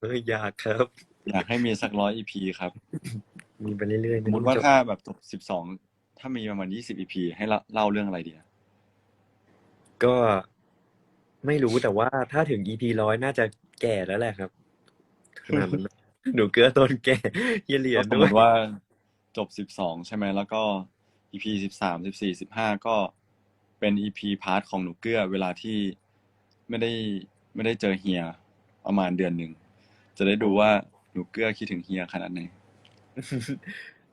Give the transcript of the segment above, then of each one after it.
เอออยากครับ อยากให้มีสักร้อย EP ครับมีไปเรื่อยๆสมมติว่าถ้าแบบจบสิบสองถ้ามีประมาณยี่สิบ EP ให้เล่าเล่าเรื่องอะไรดีอะก็ไม่รู้แต่ว่าถ้าถึง EP ร้อยน่าจะแก่แล้วแหละครับขนาดนั้นหนูเกลือต้นแก่เฮียเหรียก็ญสมด้มวยติว่าจบสิบสองใช่ไหมแล้วก็ EP สิบสามสิบสี่สิบห้าก็เป็น EP พาร์ทของหนูเกื้อเวลาที่ไม่ได้ไม่ได้เจอเฮียประมาณเดือนหนึ่ง จะได้ดูว่าหนูเกื้อคิดถึงเฮียขนาดไหน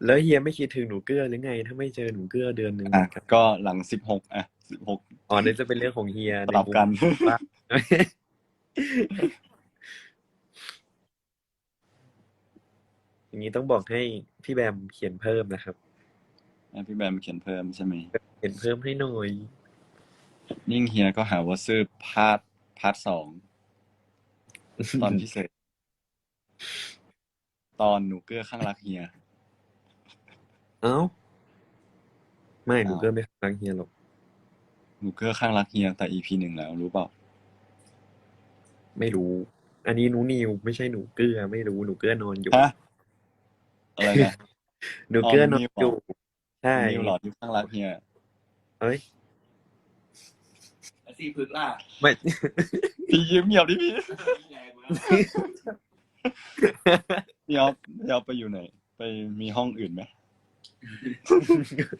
แล้วเฮียไม่คิดถึงหนูเกลือหรือไง ถ้าไม่เจอหนูเกลือเดือนหนึ่งอะครับก็หลังสิบหกอะสิบหกอ๋อนี่จะเป็นเรื่องของเฮียสลับกันในมุมว่าอย่างนี้ต้องบอกให้พี่แบมเขียนเพิ่มนะครับให้พี่แบมเขียนเพิ่มใช่ไหมเขียนเพิ่มให้หน่อยยิ่งเฮียก็หาว่าซื้อพาร์ทพาร์ทสองตอนพิเศษ ตอนหนูเกื้อข้างรักเฮีย เอ้า ไม่หนูอ้าวเกลือไม่รักเฮียหรอก หนูเกื้อข้างรักเฮียแต่ EP หนึ่งแล้วรู้เปล่า ไม่รู้ อันนี้หนูนิวไม่ใช่หนูเกลือ ไม่รู้หนูเกลือนอนอยู่ ฮะ อะไรนะ หนูเกลืออ๋อนอนนิวอยู่เหรอใช่นิวหลอดที่ข้างรักเฮีย เอ้ย แล้วสี่พึกล่ะไม่ พี่ยิ้มเงียบดิพี่ แรงมาก พี่อ๊อฟพี่อ๊อฟไปอยู่ไหน ไปมีห้องอื่นไหม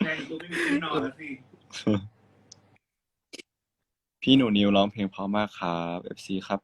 แรงกูไม่มีที่นอนแล้วสิพี่หนูนิวร้องเพลงเพราะมากครับ FC ครับ